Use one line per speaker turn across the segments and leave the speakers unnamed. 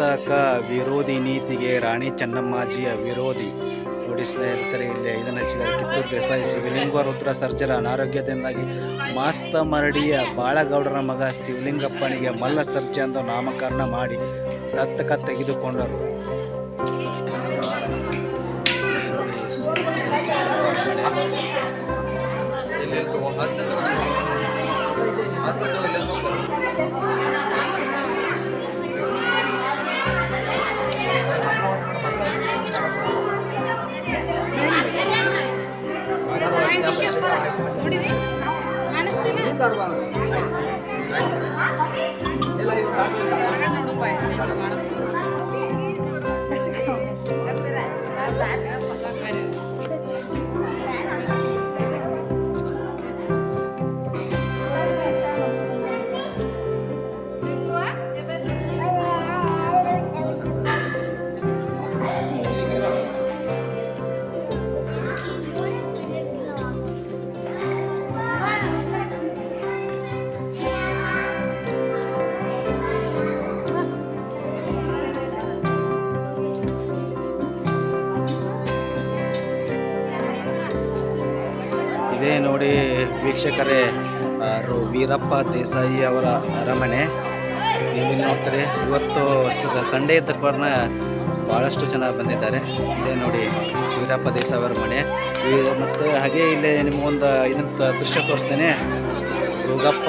ದತ್ತಕ ವಿರೋಧಿ ನೀತಿಗೆ ರಾಣಿ ಚೆನ್ನಮ್ಮಾಜಿಯ ವಿರೋಧಿ. ನೋಡಿ ಸ್ನೇಹಿತರೆ, ಇಲ್ಲಿ ಇದನ್ನು ಹಚ್ಚಿದ್ದಾರೆ ಕಿತ್ತೂರು ದೇಸಾಯಿ ಶಿವಲಿಂಗ ರುದ್ರ ಸರ್ಜರ ಅನಾರೋಗ್ಯದಿಂದಾಗಿ ಮಾಸ್ತ ಮರಡಿಯ ಬಾಳಗೌಡರ ಮಗ ಶಿವಲಿಂಗಪ್ಪನಿಗೆ ಮಲ್ಲ ಸರ್ಜೆ ಎಂದು ನಾಮಕರಣ ಮಾಡಿ ದತ್ತಕ ತೆಗೆದುಕೊಂಡರು. ¿Qué es ವೀಕ್ಷಕರೇ ವೀರಪ್ಪ ದೇಸಾಯಿ ಅವರ ಅರಮನೆ. ನೀವಿಲ್ಲಿ ನೋಡ್ತಾರೆ, ಇವತ್ತು ಸಂಡೇ ಇದ್ದ ಕಾರಣ ಭಾಳಷ್ಟು ಜನ ಬಂದಿದ್ದಾರೆ. ಇದೇ ನೋಡಿ ವೀರಪ್ಪ ದೇಸಾಯಿ ಅವರ ಮನೆ. ಮತ್ತು ಹಾಗೆ ಇಲ್ಲಿ ನಿಮಗೊಂದು ಇದನ್ನು ದೃಶ್ಯ ತೋರಿಸ್ತೇನೆ. ರೋಗಪ್ಪ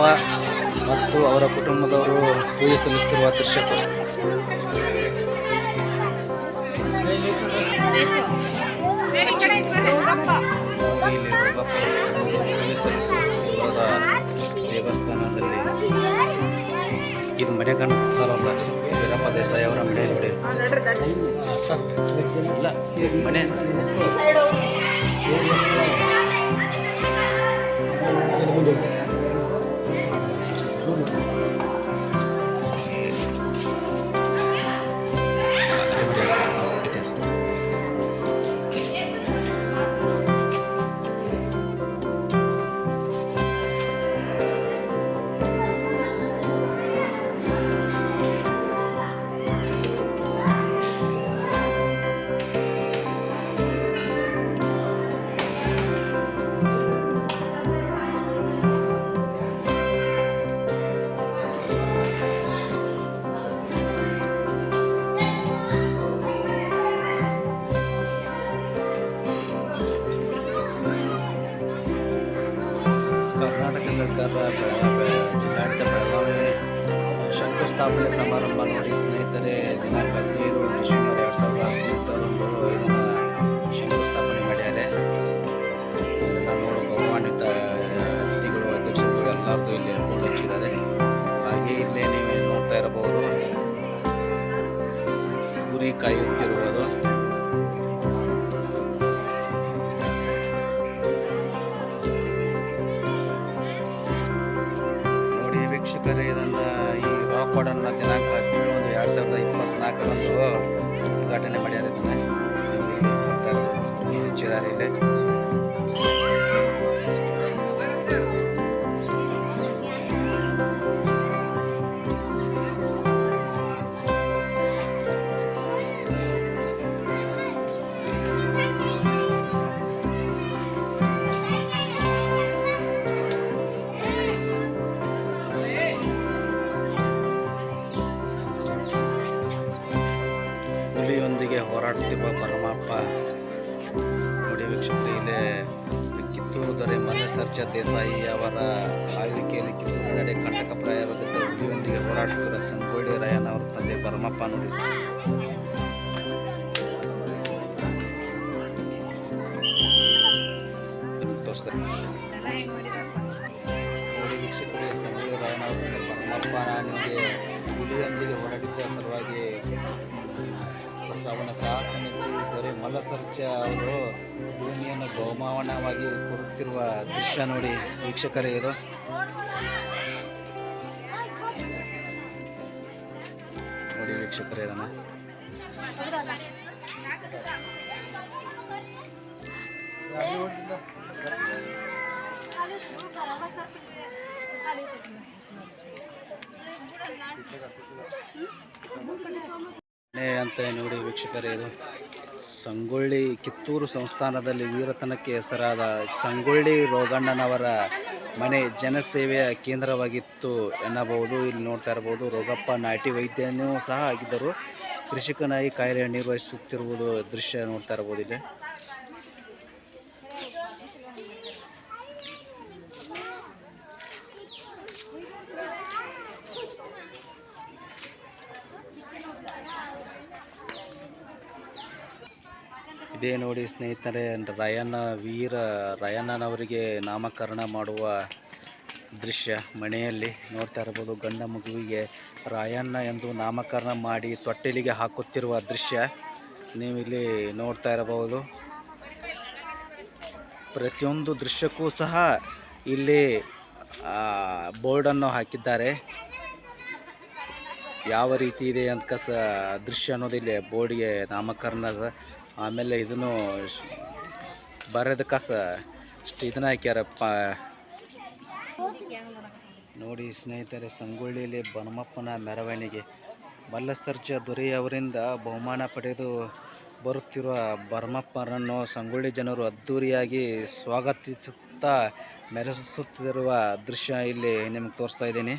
ಮತ್ತು ಅವರ ಕುಟುಂಬದವರು ಪೂಜೆ ಸಲ್ಲಿಸ್ತಿರುವ ದೃಶ್ಯ ತೋರಿಸ್ತೇನೆ. ಮನೆ ಕಾಣಿಸಲ್ಲ ವೀರಪ್ಪ ದೇಸಾಯಿ ಅವರ ಮನೆ ನೋಡಿ. ಇಲ್ಲ ಮನೆ ಬೆಳ- ಜಿಲ್ಲಾಡಳಿತ ಬೆಳಗಾವಿ ಶಂಕುಸ್ಥಾಪನೆ ಸಮಾರಂಭ ನೋಡಿ ಸ್ನೇಹಿತರೆ ದಿನಾಂಕ ಹದಿನೈದು ಡಿಸೆಂಬರ್ ಎರಡು ಸಾವಿರದ ಹದಿನೆಂಟರಂದು ಇದನ್ನು ಶಂಕುಸ್ಥಾಪನೆ ಮಾಡ್ಯಾರೆ. ಇದನ್ನು ನೋಡು ಗೌರವಾನ್ವಿತ ಅತಿಥಿಗಳು ಎಲ್ಲರದ್ದು ಇಲ್ಲಿ ಬೋರ್ಡ್ ಹಚ್ಚಿದ್ದಾರೆ. ಹಾಗೆ ಇಲ್ಲೇ ನೀವು ನೋಡ್ತಾ ಇರಬಹುದು. ಕುರಿ ಕಾಯುತ್ತಿರುವುದು ಇಪ್ಪತ್ನಾಲ್ಕರಂದು ಉದ್ಘಾಟನೆ ಮಾಡ್ಯಾರ ಇದನ್ನ ಇಲ್ಲಿ. ಇಲ್ಲಿ ವೀಕ್ಷಕರೇ ಇಲ್ಲೇ ಕಿತ್ತೂರು ದೊರೆ ಮಲ್ಲಸರ್ಜ ದೇಸಾಯಿ ಅವರ ಆಳ್ವಿಕೆಯಲ್ಲಿ ಕಿತ್ತೂರು ನಡೆ ಕಂಟಕಪ್ರಾಯವಾದ ಹುಲಿಯೊಂದಿಗೆ ಹೋರಾಡುತ್ತಿರುವ ಸಂಗೊಳ್ಳಿ ರಾಯನ್ ಅವರ ತಂದೆ ಪರಮಪ್ಪ ನೋಡಿ. ನೋಡಿ ವೀಕ್ಷಕರೇ ರಾಯನ್ ಅವರ ತಂದೆ ನಿಮಗೆ ಹುಲಿಯೊಂದಿಗೆ ಹೋರಾಡಿದ್ದ ಸಲುವಾಗಿ ಅವನ ಮೆಚ್ಚಿ ದೊರೆ ಮಲ್ಲಸರ್ಜ ಅವರು ಭೂಮಿಯನ್ನು ಗೋಮಾವನವಾಗಿ ಕೊಡುತ್ತಿರುವ ದೃಶ್ಯ ನೋಡಿ ವೀಕ್ಷಕರೇ ಇದು. ನೋಡಿ ವೀಕ್ಷಕರೇ ಇದನ್ನು. ಅಂತ ನೋಡಿ ವೀಕ್ಷಕರೇ, ಇದು ಸಂಗೊಳ್ಳಿ ಕಿತ್ತೂರು ಸಂಸ್ಥಾನದಲ್ಲಿ ವೀರತನಕ್ಕೆ ಹೆಸರಾದ ಸಂಗೊಳ್ಳಿ ರೋಗಣ್ಣನವರ ಮನೆ ಜನಸೇವೆಯ ಕೇಂದ್ರವಾಗಿತ್ತು ಎನ್ನಬಹುದು. ಇಲ್ಲಿ ನೋಡ್ತಾ ಇರಬಹುದು, ರೋಗಪ್ಪ ನಾಟಿ ವೈದ್ಯನೂ ಸಹ ಆಗಿದ್ದರು. ಕೃಷಿಕನಾಗಿ ಕಾಯಿಲೆ ನಿರ್ವಹಿಸುತ್ತಿರುವುದು ದೃಶ್ಯ ನೋಡ್ತಾ ಇರಬಹುದು ಇಲ್ಲಿ. ಇದೇ ನೋಡಿ ಸ್ನೇಹಿತರೆ. ರಯಣ್ಣ ವೀರ ರಯಣ್ಣನವರಿಗೆ ನಾಮಕರಣ ಮಾಡುವ ದೃಶ್ಯ ಮನೆಯಲ್ಲಿ ನೋಡ್ತಾ ಇರ್ಬೋದು ಗಂಡ ಮಗುವಿಗೆ ರಾಯಣ್ಣ ಎಂದು ನಾಮಕರಣ ಮಾಡಿ ತೊಟ್ಟಿಲಿಗೆ ಹಾಕುತ್ತಿರುವ ದೃಶ್ಯ ನೀವಿಲ್ಲಿ ನೋಡ್ತಾ ಇರಬಹುದು. ಪ್ರತಿಯೊಂದು ದೃಶ್ಯಕ್ಕೂ ಸಹ ಇಲ್ಲಿ ಬೋರ್ಡನ್ನು ಹಾಕಿದ್ದಾರೆ. ಯಾವ ರೀತಿ ಇದೆ ಅಂತ ಕಸ, ದೃಶ್ಯ ಅನ್ನೋದಿಲ್ಲ ಬೋರ್ಡ್ಗೆ ನಾಮಕರಣದ ಆಮೇಲೆ ಇದನ್ನು ಬರದ ಕಸ ಇಷ್ಟು ಇದನ್ನ ಹಾಕ್ಯಾರಪ್ಪ. ನೋಡಿ ಸ್ನೇಹಿತರೆ ಸಂಗೊಳ್ಳಿಯಲ್ಲಿ ಬನಮಪ್ಪನ ಮೆರವಣಿಗೆ. ಮಲ್ಲಸರ್ಜ ದೊರೆಯವರಿಂದ ಬಹುಮಾನ ಪಡೆದು ಬರುತ್ತಿರುವ ಬರಮಪ್ಪನನ್ನು ಸಂಗೊಳ್ಳಿ ಜನರು ಅದ್ಧೂರಿಯಾಗಿ ಸ್ವಾಗತಿಸುತ್ತಾ ಮೆರೆಸುತ್ತಿರುವ ದೃಶ್ಯ ಇಲ್ಲಿ ನಿಮಗೆ ತೋರಿಸ್ತಾ ಇದ್ದೀನಿ.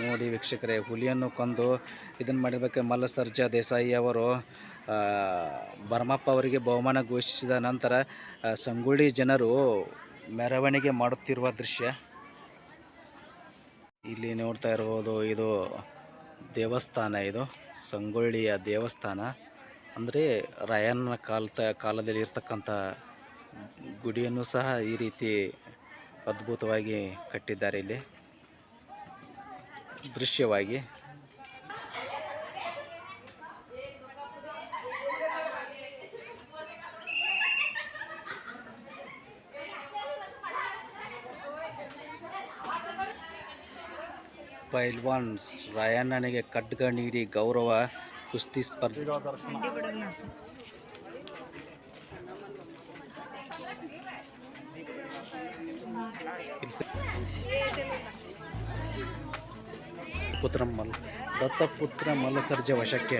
ನೋಡಿ ವೀಕ್ಷಕರೇ, ಹುಲಿಯನ್ನು ಕೊಂದು ಇದನ್ನು ಮಾಡಿರ್ಬೇಕು ಮಲ್ಲಸರ್ಜಾ ದೇಸಾಯಿ ಅವರು ಬರ್ಮಪ್ಪ ಅವರಿಗೆ ಬಹುಮಾನ ಘೋಷಿಸಿದ ನಂತರ ಸಂಗೊಳ್ಳಿ ಜನರು ಮೆರವಣಿಗೆ ಮಾಡುತ್ತಿರುವ ದೃಶ್ಯ. ಇಲ್ಲಿ ನೋಡ್ತಾ ಇರ್ಬೋದು, ಇದು ದೇವಸ್ಥಾನ, ಇದು ಸಂಗೊಳ್ಳಿಯ ದೇವಸ್ಥಾನ. ಅಂದರೆ ರಾಯನ ಕಾಲದ, ಕಾಲದಲ್ಲಿ ಇರ್ತಕ್ಕಂಥ ಗುಡಿಯನ್ನು ಸಹ ಈ ರೀತಿ ಅದ್ಭುತವಾಗಿ ಕಟ್ಟಿದ್ದಾರೆ ಇಲ್ಲಿ. ದೃಶ್ಯವಾಗಿ. ಪೈಲ್ವಾನ್ ರಾಯಣ್ಣನಿಗೆ ಖಡ್ಗ ನೀಡಿ ಗೌರವ ಕುಸ್ತಿ ಸ್ಪರ್ಧೆ. ಸ- ಪುತ್ರ ಮಲ್ ದತ್ತಪುತ್ರ ಮಲ್ಲಸರ್ಜ ವಶಕ್ಕೆ.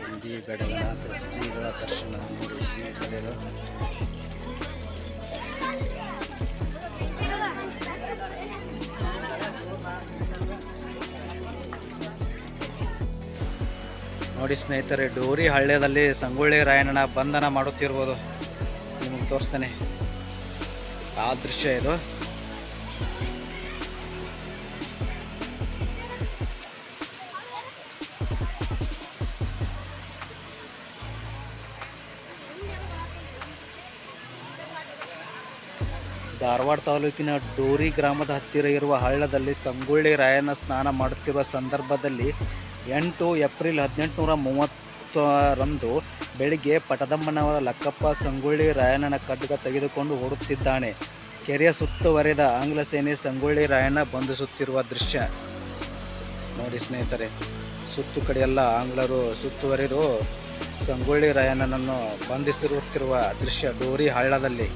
ಹಿಂದಿ ಬೆಡಗನಾಥ ಶ್ರೀಗಳ ದರ್ಶನ ನೋಡಿ ಶ್ರೀಗಳು ನೋಡಿ ಸ್ನೇಹಿತರೆ, ಡೋರಿ ಹಳ್ಳ್ಯದಲ್ಲಿ ಸಂಗೊಳ್ಳಿ ರಾಯಣ್ಣ ಬಂಧನ ಮಾಡುತ್ತಿರ್ಬೋದು ನಿಮಗೆ ತೋರಿಸ್ತೇನೆ. ಆ ದೃಶ್ಯ ಇದು. ಧಾರವಾಡ ತಾಲೂಕಿನ ಡೋರಿ ಗ್ರಾಮದ ಹತ್ತಿರ ಇರುವ ಹಳ್ಳದಲ್ಲಿ ಸಂಗೊಳ್ಳಿ ರಾಯಣ್ಣ ಸ್ನಾನ ಮಾಡುತ್ತಿರುವ ಸಂದರ್ಭದಲ್ಲಿ ಎಂಟು ಏಪ್ರಿಲ್ ಹದಿನೆಂಟುನೂರ ಮೂವತ್ತರಂದು ಬೆಳಿಗ್ಗೆ ಪಟದಮ್ಮನವರ ಲಕ್ಕಪ್ಪ ಸಂಗೊಳ್ಳಿ ರಾಯಣ್ಣನ ಖಡ್ಗ ತೆಗೆದುಕೊಂಡು ಓಡುತ್ತಿದ್ದಾನೆ. ಕೆರೆಯ ಸುತ್ತುವರೆದ ಆಂಗ್ಲ ಸೇನೆ ಸಂಗೊಳ್ಳಿ ರಾಯಣ್ಣ ಬಂಧಿಸುತ್ತಿರುವ ದೃಶ್ಯ. ನೋಡಿ ಸ್ನೇಹಿತರೆ, ಸುತ್ತು ಕಡೆಯೆಲ್ಲ ಆಂಗ್ಲರು ಸುತ್ತುವರೆದು ಸಂಗೊಳ್ಳಿ ರಾಯಣ್ಣನನ್ನು ಬಂಧಿಸಿರುತ್ತಿರುವ ದೃಶ್ಯ ಡೋರಿ ಹಳ್ಳದಲ್ಲಿ.